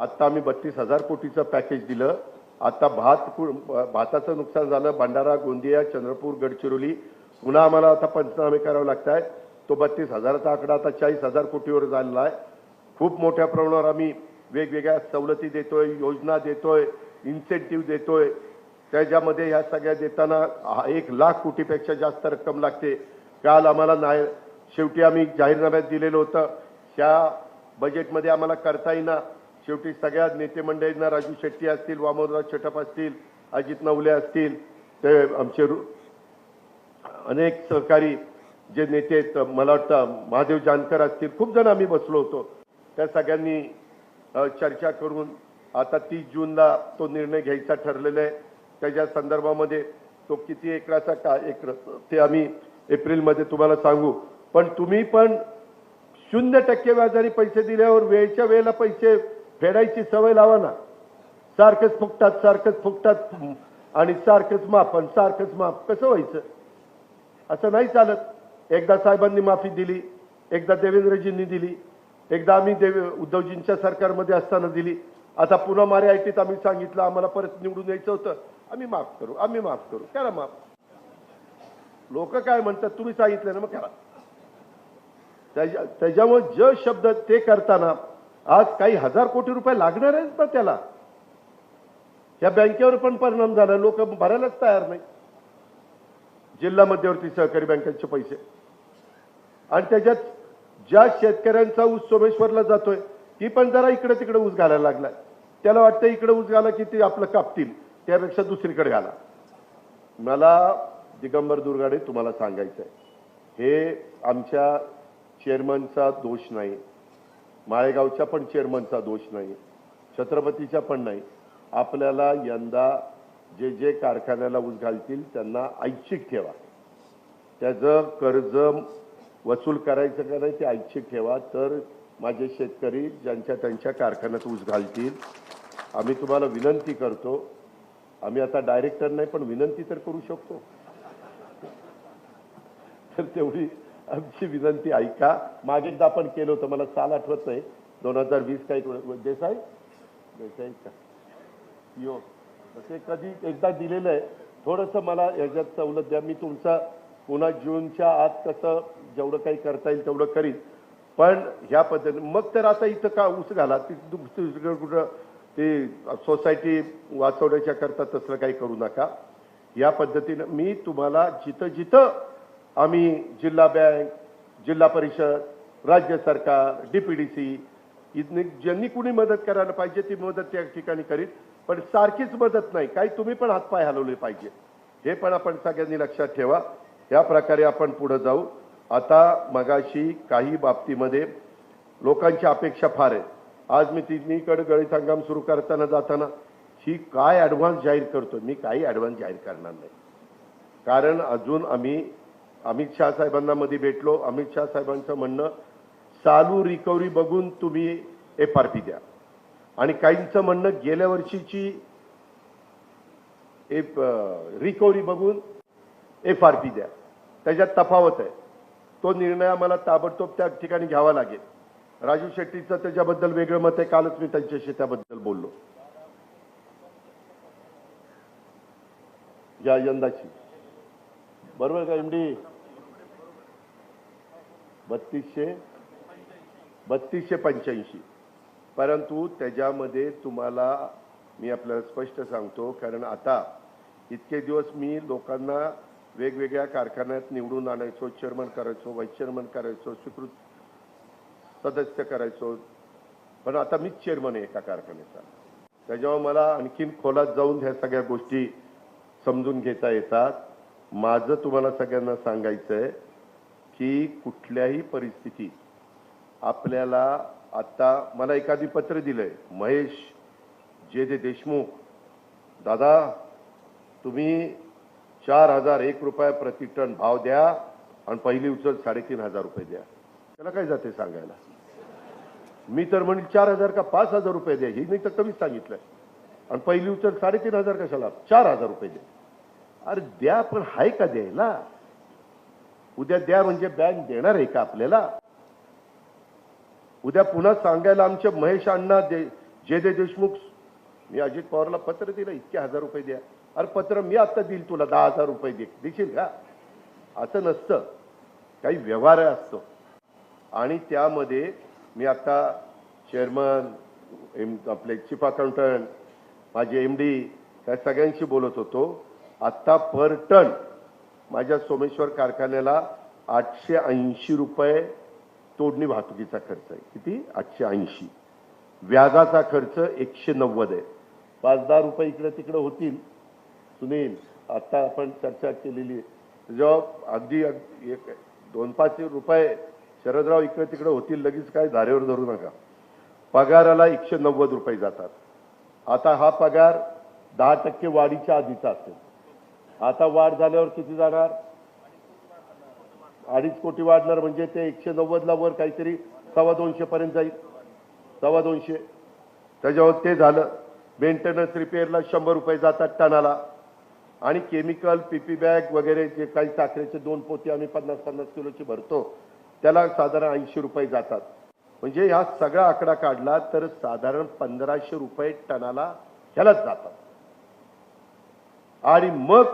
आत्ता आम्ही बत्तीस हजार कोटीचं पॅकेज दिलं. आता भात कु- भाताचं नुकसान झालं. भंडारा गोंदिया चंद्रपूर गडचिरोली. पुन्हा आम्हाला आता पंचनामे करावे लागत आहेत तो बत्तीस हजाराचा आकडा आता चाळीस हजार कोटीवर झालेला आहे. खूप मोठ्या प्रमाणावर आम्ही वेगवेगळ्या सवलती देतोय योजना देतोय इन्सेंटिव्ह देतोय. त्याच्यामध्ये ह्या सगळ्या देताना हा एक लाख कोटीपेक्षा जास्त रक्कम लागते. काल आम्हाला नाही शेवटी आम्ही जाहीरनाम्यात दिलेलं होतं. ह्या बजेटमध्ये आम्हाला करता येईना. शेवटी सगळ्या नेते मंडळींना राजू शेट्टी असतील वामनराव छटप असतील अजित नवले असतील ते आमचे अनेक सहकारी जे नेते आहेत मला वाटतं महादेव जानकर असतील खूप जण आम्ही बसलो होतो. त्या सगळ्यांनी चर्चा करून आता तीस जूनला तो निर्णय घ्यायचा ठरलेला आहे. त्याच्या संदर्भामध्ये तो किती एकराचा का एकर ते आम्ही एप्रिलमध्ये तुम्हाला सांगू. पण तुम्ही पण शून्य टक्के व्याजाने पैसे दिल्यावर वेळच्या वेळेला पैसे फेडायची सवय लावा ना. सारखंच फुकटात सारखंच फुकटात. आणि सारखंच माफ आणि सारखंच माफ. कसं व्हायचं? असं नाही चालत. एकदा साहेबांनी माफी दिली एकदा देवेंद्रजींनी दिली एकदा आम्ही देव उद्धवजींच्या सरकारमध्ये असताना दिली. आता पुन्हा मारे आयटीत आम्ही सांगितलं आम्हाला परत निवडून यायचं होतं. आम्ही माफ करू आम्ही माफ करू. करा माफ. लोक काय म्हणतात तुम्ही सांगितलं ना मग करा. त्याच्या त्याच्यामुळे जे शब्द ते करताना आज काही हजार कोटी रुपये लागणार आहेत ना त्याला. या बँकेवर पण परिणाम झाला. लोक भरायलाच तयार नाही. जिल्हा मध्यवर्ती सहकारी बँकांचे पैसे. आणि त्याच्यात ज्या शेतकऱ्यांचा ऊस सोमेश्वरला जातोय ती पण जरा इकडे तिकडे ऊस घालायला लागलाय. त्याला वाटतं इकडे ऊस घाला की ते आपलं कापतील. त्यापेक्षा दुसरीकडे घाला. मला दिगंबर दुर्गाडे तुम्हाला सांगायचं आहे हे आमच्या चेअरमनचा दोष नाही. माळेगावच्या पण चेअरमनचा दोष नाही छत्रपतीचा पण नाही. आपल्याला यंदा जे जे कारखान्याला ऊस घालतील त्यांना ऐच्छिक ठेवा. त्याचं कर्ज वसूल करायचं का नाही ते ऐच्छिक ठेवा. तर माझे शेतकरी ज्यांच्या त्यांच्या कारखान्यात ऊस घालतील आम्ही तुम्हाला विनंती करतो. आम्ही आता डायरेक्टर नाही पण विनंती तर करू शकतो. तर तेवढी आमची विनंती ऐका मागे एकदा आपण केलं होतं मला साल आठवत नाही दोन हजार वीस काही देसाई देसाई? का यो ते कधी एकदा दिलेलं आहे. थोडंसं मला याच्यात सवलत द्या. मी तुमचा पुन्हा जूनच्या आत कसं जेवढं काही करता येईल तेवढं करीन. पण ह्या पद्धतीने मग तर आता इथं का ऊस घाला? ती दुसरीकडे कुठं ते सोसायटी वाचवण्याच्या करता तसलं काही करू नका. या पद्धतीनं मी तुम्हाला जिथं जिथं आम्ही जिल्हा बँक जिल्हा परिषद राज्य सरकार डीपीडीसी इथने ज्यांनी कुणी मदत करायला पाहिजे ती मदत त्या ठिकाणी करीत पण सारखीच मदत नाही. काही तुम्ही पण हातपाय हलवले पाहिजे. हे पण आपण सगळ्यांनी लक्षात ठेवा. या प्रकारे आपण पुढे जाऊ. आता मगाशी काही बाबतीमध्ये लोकांची अपेक्षा फार आहे. आज मी तिन्हीकडे गळीत हंगाम सुरू करताना जाताना ही काय ॲडव्हान्स जाहीर करतो मी काही ॲडव्हान्स जाहीर करणार नाही. कारण अजून आम्ही अमित शहा साहेबांना मध्ये भेटलो. अमित शहा साहेबांचं म्हणणं चालू रिकव्हरी बघून तुम्ही एफ आर पी द्या. आणि काहींचं म्हणणं गेल्या वर्षीची एक रिकव्हरी बघून एफ आर पी द्या. त्याच्यात तफावत आहे. तो निर्णय आम्हाला ताबडतोब त्या ठिकाणी घ्यावा लागेल. राजू शेट्टीचं त्याच्याबद्दल वेगळं मत आहे. कालच मी त्यांच्याशी त्याबद्दल बोललो. या यंदाची. बरोबर का एमडी बत्तीसशे बत्तीसशे पंच्याऐंशी. परंतु त्याच्यामध्ये तुम्हाला मी आपल्याला स्पष्ट सांगतो कारण आता इतके दिवस मी लोकांना वेगवेगळ्या कारखान्यात निवडून आणायचो चेअरमन करायचो व्हाईस चेअरमन करायचो स्वीकृत सदस्य करायचो. पण आता मीच चेअरमन आहे एका कारखान्याचा. त्याच्यामुळे मला आणखीन खोलात जाऊन ह्या सगळ्या गोष्टी समजून घेता येतात. माझं तुम्हाला सगळ्यांना सांगायचं आहे की कुठल्याही परिस्थितीत आपल्याला आता मला एखादी पत्र दिलंय महेश जे जे देशमुख दादा तुम्ही चार हजार एक रुपया प्रति टन भाव द्या आणि पहिली उचल साडेतीन हजार रुपये द्या. त्याला काय जाते सांगायला? मी तर म्हणेल चार हजार का पाच हजार रुपये द्या. ही नाही तर कमीच सांगितलंय. आणि पहिली उचल साडेतीन हजार कशाला? चार हजार रुपये द्या. अरे द्या पण हाय का द्यायला? उद्या द्या म्हणजे बँक देणार आहे का आपल्याला? उद्या पुन्हा सांगायला आमच्या महेश अण्णा दे जे जे देशमुख मी अजित पवारला पत्र दिलं इतके हजार रुपये द्या. अरे पत्र मी आता देईल तुला दहा हजार रुपये दे देशील का? असं नसतं. काही व्यवहार असतो. आणि त्यामध्ये मी आता चेअरमन एम आपले चीफ अकाउंटंट माझे एम डी त्या सगळ्यांशी बोलत होतो. आत्ता पर टन माझ्या सोमेश्वर कारखान्याला आठशे ऐंशी रुपये तोडणी वाहतुकीचा खर्च आहे. किती? आठशे ऐंशी. व्याजाचा खर्च एकशे नव्वद आहे. पाच दहा रुपये इकडे तिकडे होतील. सुनील आता आपण चर्चा केलेली आहे. जेव्हा अगदी एक दोन पाच रुपये शरदराव इकडे तिकडे होतील लगेच काय धारेवर धरू नका. पगाराला एकशे नव्वद रुपये जातात. आता हा पगार दहा टक्के वाढीच्या आधीचा असेल. आता वाढ झाल्यावर किती जाणार? अडीच कोटी वाढणार म्हणजे ते एकशे नव्वदला वर काहीतरी सव्वा दोनशे पर्यंत जाईल. सव्वा दोनशे. त्याच्यावर ते झालं. मेंटेनन्स रिपेअरला शंभर रुपये जातात टनाला. आणि केमिकल पीपी बॅग वगैरे जे काही साखरेचे दोन पोती आम्ही पन्नास पन्नास किलोची भरतो त्याला साधारण ऐंशी रुपये जातात. म्हणजे ह्या सगळा आकडा काढला तर साधारण पंधराशे रुपये टनाला ह्यालाच जातात. आणि मग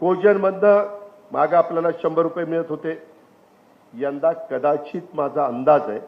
कोजनमधनं मागं आपल्याला शंभर रुपये मिळत होते. यंदा कदाचित माझा अंदाज आहे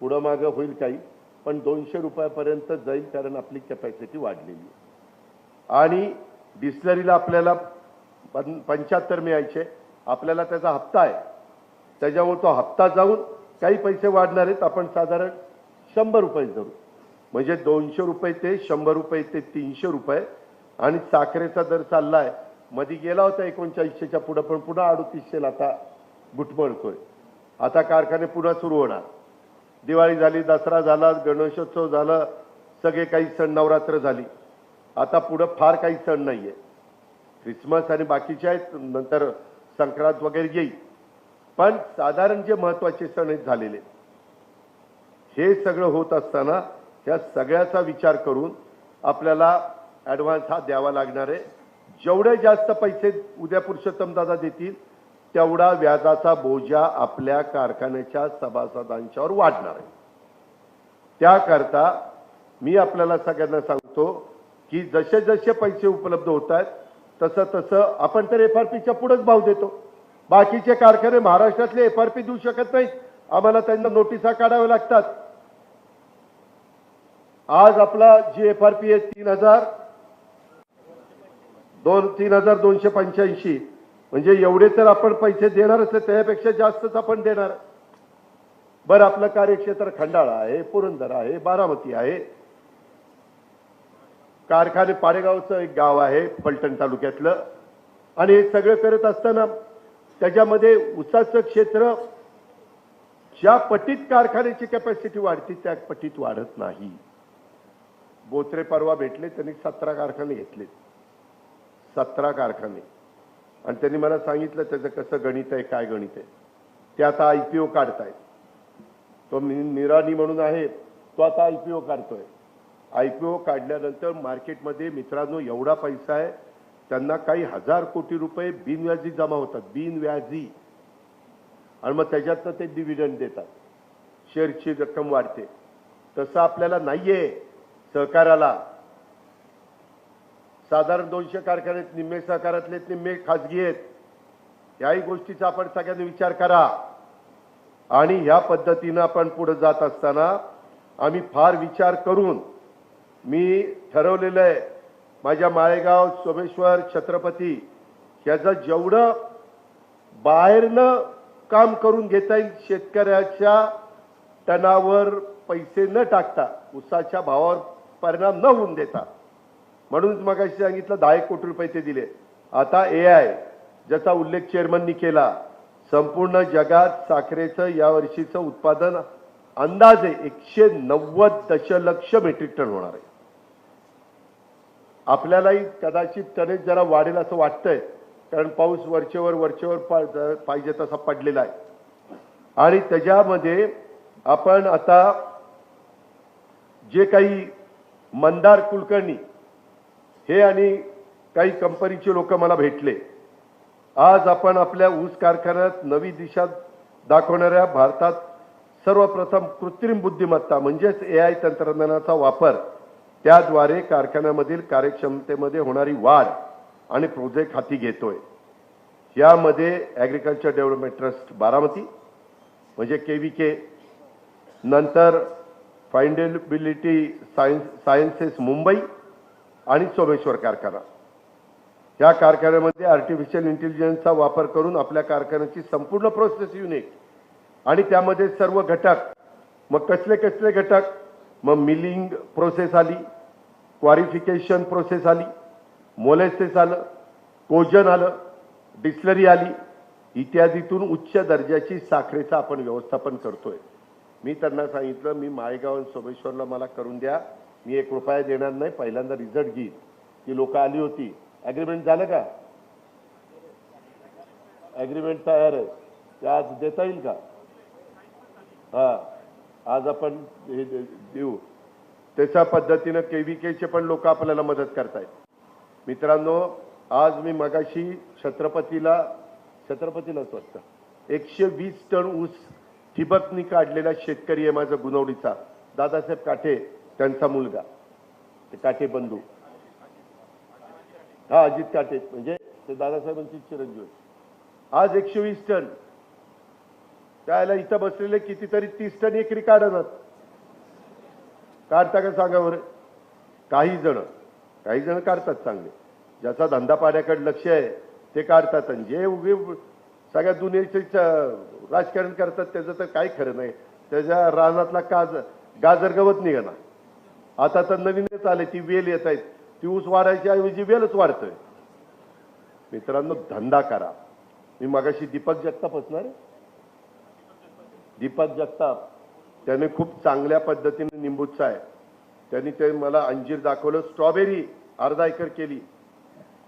पुढं मागं होईल काही पण दोनशे रुपयापर्यंत जाईल कारण आपली कॅपॅसिटी वाढलेली आहे. आणि डिस्लरीला आपल्याला पं पंच्याहत्तर मिळायचे. आपल्याला त्याचा हप्ता आहे. त्याच्यामुळे तो हप्ता जाऊन काही पैसे वाढणार आहेत आपण साधारण शंभर रुपये धरू. म्हणजे दोनशे रुपये ते शंभर रुपये ते तीनशे रुपये. आणि साखरेचा दर चालला आहे. मध्ये गेला होता एकोणचाळीसशेच्या पुढं पण पुन्हा अडुतीसशेला आता गुटमळतोय आता कारखाने पुन्हा सुरू होणार. दिवाळी झाली दसरा झाला गणेशोत्सव झाला सगळे काही सण नवरात्र झाली. आता पुढं फार काही सण नाहीये. ख्रिसमस आणि बाकीचे आहेत नंतर संक्रांत वगैरे येईल. पण साधारण जे महत्त्वाचे सण आहेत झालेले हे सगळं होत असताना ह्या सगळ्याचा विचार करून आपल्याला ॲडव्हान्स हा द्यावा लागणार आहे. जेवढे जास्त पैसे उद्या पुरुषोत्तम दादा देतील तेवढा व्याजाचा बोजा आपल्या कारखान्याच्या सभासदांच्यावर वाढणार आहे. त्याकरता मी आपल्याला सगळ्यांना सांगतो की जसे जसे पैसे उपलब्ध होत आहेत तसं तसं आपण तर एफ आर पीच्या पुढेच भाव देतो. बाकीचे कारखाने महाराष्ट्रातले एफ आर पी देऊ शकत नाहीत. आम्हाला त्यांना नोटिसा काढाव्या लागतात. आज आपला जी एफ आर पी आहे तीन हजार दोन तीन हजार दोनशे पंच्याऐंशी. म्हणजे एवढे तर आपण पैसे देणारच आहे त्यापेक्षा जास्तच आपण देणार. बरं आपलं कार्यक्षेत्र खंडाळा आहे पुरंदर आहे बारामती आहे. कारखाने पाडेगावचं एक गाव आहे फलटण तालुक्यातलं. आणि हे सगळं करत असताना त्याच्यामध्ये उसाचं क्षेत्र ज्या पटीत कारखान्याची कॅपॅसिटी वाढते त्या पटीत वाढत नाही. बोत्रे परवा भेटले त्यांनी सतरा कारखाने घेतले सतरा कारखाने. आणि त्यांनी मला सांगितलं त्याचं कसं गणित आहे काय गणित आहे? ते आता आय पी ओ काढतायत. तो निराणी म्हणून आहे तो आता आय पी ओ काढतोय. आय पी ओ काढल्यानंतर मार्केटमध्ये मित्रांनो एवढा पैसा आहे त्यांना काही हजार कोटी रुपये बिनव्याजी जमा होतात बिनव्याजी. आणि मग त्याच्यातनं ते डिव्हिडंड देतात. शेअरची रक्कम वाढते. तसं आपल्याला नाहीये सहकाराला. साधारण दोनशे कारखान्यात निम्मे सहकारातले निम्मे खाजगी आहेत. याही गोष्टीचा आपण सगळ्यांनी विचार करा. आणि ह्या पद्धतीनं आपण पुढे जात असताना आम्ही फार विचार करून मी ठरवलेलं आहे माझ्या माळेगाव सोमेश्वर छत्रपती ह्याचं जेवढं बाहेरनं काम करून घेता येईल शेतकऱ्याच्या टनावर पैसे न टाकता उसाच्या भावावर परिणाम न होऊन देता म्हणून मग सांगितलं दहा एक कोटी रुपये ते दिले. आता ए आय ज्याचा उल्लेख चेअरमननी केला संपूर्ण जगात साखरेचं या वर्षीचं उत्पादन अंदाजे एकशे नव्वद दशलक्ष मेट्रिक टन होणार आहे. आपल्यालाही कदाचित टनेज जरा वाढेल असं वाटतंय कारण पाऊस वरचेवर वरचेवर पाहिजे तसा पडलेला आहे. आणि त्याच्यामध्ये आपण आता जे काही मंदार कुलकर्णी हे आणि काही कंपनीचे लोक मला भेटले. आज आपण आपल्या ऊस कारखान्यात नवी दिशा दाखवणाऱ्या भारतात सर्वप्रथम कृत्रिम बुद्धिमत्ता म्हणजेच ए आय तंत्रज्ञानाचा वापर त्याद्वारे कारखान्यामधील कार्यक्षमतेमध्ये होणारी वाढ आणि प्रोजेक्ट हाती घेतोय. यामध्ये ॲग्रिकल्चर डेव्हलपमेंट ट्रस्ट बारामती म्हणजे के व्ही के नंतर फाइंडेबिलिटी सायन्स सायन्सेस मुंबई आणि सोमेश्वर कारखाना. या कारखान्यामध्ये आर्टिफिशियल इंटेलिजन्सचा वापर करून आपल्या कारखान्याची संपूर्ण प्रोसेस युनिट आणि त्यामध्ये सर्व घटक मग कसले कसले घटक? मग मिलिंग प्रोसेस आली क्वारिफिकेशन प्रोसेस आली मोलेसेस आलं कोजन आलं डिस्लरी आली इत्यादीतून उच्च दर्जाची साखरेचं आपण व्यवस्थापन करतोय. मी त्यांना सांगितलं मी माळेगाव आणि सोमेश्वरला मला करून द्या. मी एक रुपया देणार नाही पहिल्यांदा रिझल्ट घेईन ती लोक आली होती. ॲग्रीमेंट झालं का? ॲग्रीमेंट तयार आहे. ते आज देता येईल का? हा. आज आपण हे देऊ. त्याच्या पद्धतीनं के व्ही केचे पण लोक आपल्याला मदत करतायत. मित्रांनो आज मी मगाशी छत्रपतीला छत्रपतीलाच वाटतं एकशे वीस टन ऊस ठिबकनी काढलेला शेतकरी आहे माझा गुणवडीचा. दादासाहेब काठे त्यांचा मुलगा ते काठे बंधू. हा अजित काटे म्हणजे ते दादासाहेबांची चिरंजीव. आज एकशे वीस टन. त्याला इथं बसलेले कितीतरी तीस टन एकरी काढतात. काढता का सांगा बरं? काही जण काही जण काढतात चांगले. ज्याचा धंदा पाण्याकडे लक्ष आहे ते काढतात. आणि जे उगे सगळ्या दुनियेचे राजकारण करतात त्याचं तर काही खरं नाही. त्याच्या रानातला काज गाजर गवत निघणार. आता तर नवीनच आले ती वेल येत आहेत. ती ऊस वाढायच्या ऐवजी वेलच वाढतोय. मित्रांनो धंदा करा. मी मगाशी दीपक जगताप असणार आहे? दीपक जगताप. त्याने खूप चांगल्या पद्धतीने निंबूचा आहे त्यांनी ते मला अंजीर दाखवलं स्ट्रॉबेरी अर्धा एकर केली.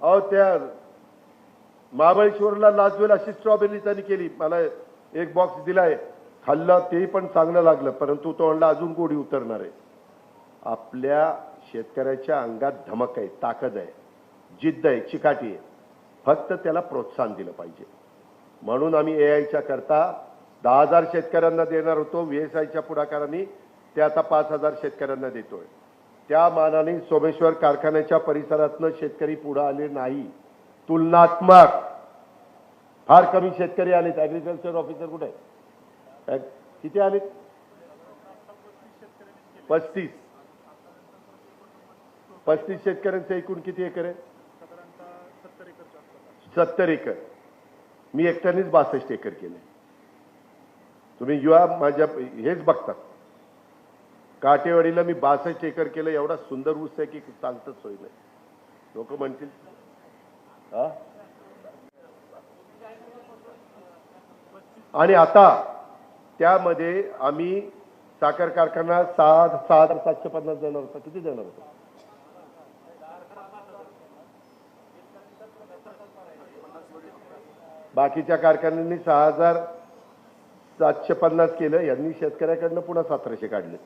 अहो त्या महाबळेश्वरला लाजवेल अशी स्ट्रॉबेरी त्यांनी केली. मला एक बॉक्स दिलाय. खाल्लं तेही पण चांगलं लागलं परंतु तो अजून गोडी उतरणार आहे. आपल्या शेतकऱ्याच्या अंगात धमक आहे ताकद आहे जिद्द आहे चिकाटी आहे. फक्त त्याला प्रोत्साहन दिलं पाहिजे. म्हणून आम्ही ए आयच्या करता दहा हजार शेतकऱ्यांना देणार होतो व्ही एस आयच्या पुढाकारांनी. ते आता पाच हजार शेतकऱ्यांना देतोय. त्या मानाने सोमेश्वर कारखान्याच्या परिसरातनं शेतकरी पुढे आले नाही. तुलनात्मक. फार कमी शेतकरी आलेत. ऍग्रिकल्चर ऑफिसर कुठे? आहे? किती आलेत? पस्तीस. पस्तीस शेतकऱ्यांचं एकूण किती एकर आहे? सत्तर एकर. मी एकट्यानेच बासष्ट एकर केले तुम्ही युवा माझ्या हेच बघता. काटेवाडीला मी बासष्ट एकर केलं एवढा सुंदर ऊस आहे की चालतच सोय नाही. लोक म्हणतील हा? आणि आता त्यामध्ये आम्ही साखर कारखाना सहा सहा हजार सातशे पन्नास देणार होता. किती देणार होता? बाकीच्या कारखान्यांनी सहा हजार सातशे पन्नास केलं यांनी शेतकऱ्याकडनं पुन्हा सतराशे काढले.